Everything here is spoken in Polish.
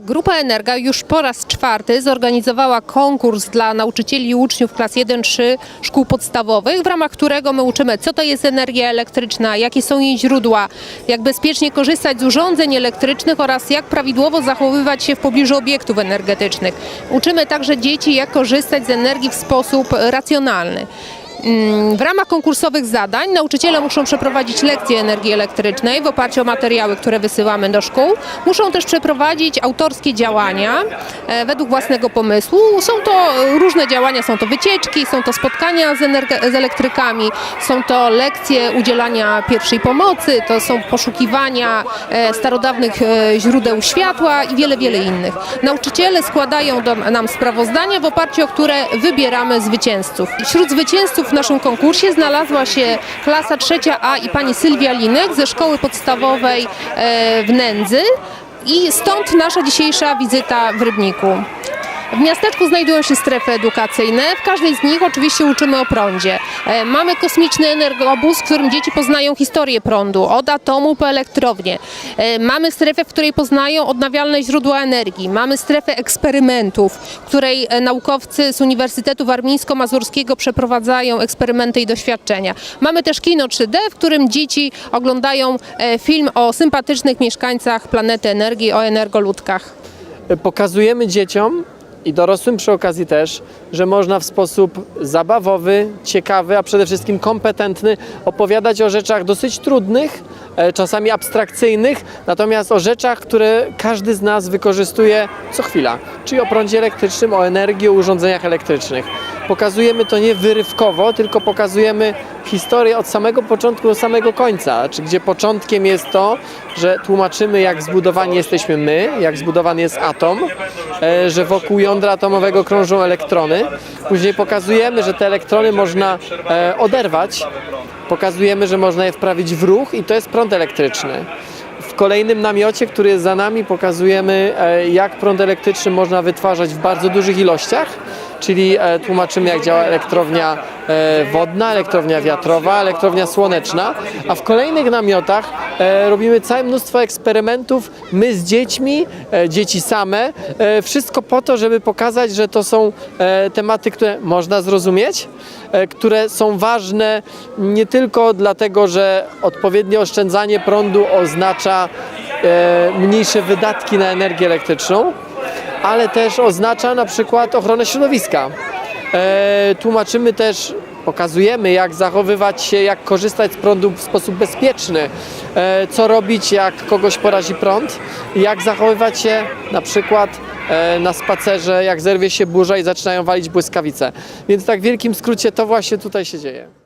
Grupa Energa już po raz czwarty zorganizowała konkurs dla nauczycieli i uczniów klas 1-3 szkół podstawowych, w ramach którego my uczymy, co to jest energia elektryczna, jakie są jej źródła, jak bezpiecznie korzystać z urządzeń elektrycznych oraz jak prawidłowo zachowywać się w pobliżu obiektów energetycznych. Uczymy także dzieci, jak korzystać z energii w sposób racjonalny. Mm, W ramach konkursowych zadań nauczyciele muszą przeprowadzić lekcje energii elektrycznej w oparciu o materiały, które wysyłamy do szkół. Muszą też przeprowadzić autorskie działania e, według własnego pomysłu. Są to różne działania, są to wycieczki, są to spotkania z, z elektrykami, są to lekcje udzielania pierwszej pomocy, to są poszukiwania e, starodawnych e, źródeł światła i wiele, wiele innych. Nauczyciele składają nam sprawozdania, w oparciu o które wybieramy zwycięzców. Wśród zwycięzców naszym konkursie znalazła się klasa trzecia A i pani Sylwia Linek ze szkoły podstawowej e, w Nędzy i stąd nasza dzisiejsza wizyta w Rybniku. W miasteczku znajdują się strefy edukacyjne. W każdej z nich oczywiście uczymy o prądzie. E, Mamy kosmiczny energobus, w którym dzieci poznają historię prądu, od atomu po elektrownię. E, Mamy strefę, w której poznają odnawialne źródła energii. Mamy strefę eksperymentów, w której e, naukowcy z Uniwersytetu Warmińsko-Mazurskiego przeprowadzają eksperymenty i doświadczenia. Mamy też kino 3D, w którym dzieci oglądają film o sympatycznych mieszkańcach planety energii, o energoludkach. pokazujemy dzieciom i dorosłym przy okazji też, że można w sposób zabawowy, ciekawy, a przede wszystkim kompetentny opowiadać o rzeczach dosyć trudnych, e, czasami abstrakcyjnych, natomiast o rzeczach, które każdy z nas wykorzystuje co chwila, czyli o prądzie elektrycznym, o energii, o urządzeniach elektrycznych. Pokazujemy to nie wyrywkowo, tylko pokazujemy historię od samego początku do samego końca, czy gdzie początkiem jest to, że tłumaczymy jak zbudowani jesteśmy my, jak zbudowany jest atom, e, że wokół jądra atomowego krążą elektrony. Później pokazujemy, że te elektrony można e, oderwać, pokazujemy, że można je wprawić w ruch i to jest prąd elektryczny. W kolejnym namiocie, który jest za nami, pokazujemy, e, jak prąd elektryczny można wytwarzać w bardzo dużych ilościach, czyli e, tłumaczymy, jak działa elektrownia e, wodna, elektrownia wiatrowa, elektrownia słoneczna, a w kolejnych namiotach e, robimy całe mnóstwo eksperymentów, my z dziećmi, dzieci same, wszystko po to, żeby pokazać, że to są tematy, które można zrozumieć, które są ważne nie tylko dlatego, że odpowiednie oszczędzanie prądu oznacza mniejsze wydatki na energię elektryczną, ale też oznacza na przykład ochronę środowiska. E, tłumaczymy też, pokazujemy jak zachowywać się, jak korzystać z prądu w sposób bezpieczny, e, co robić jak kogoś porazi prąd, jak zachowywać się na przykład e, na spacerze, jak zerwie się burza i zaczynają walić błyskawice. Więc tak w wielkim skrócie to właśnie tutaj się dzieje.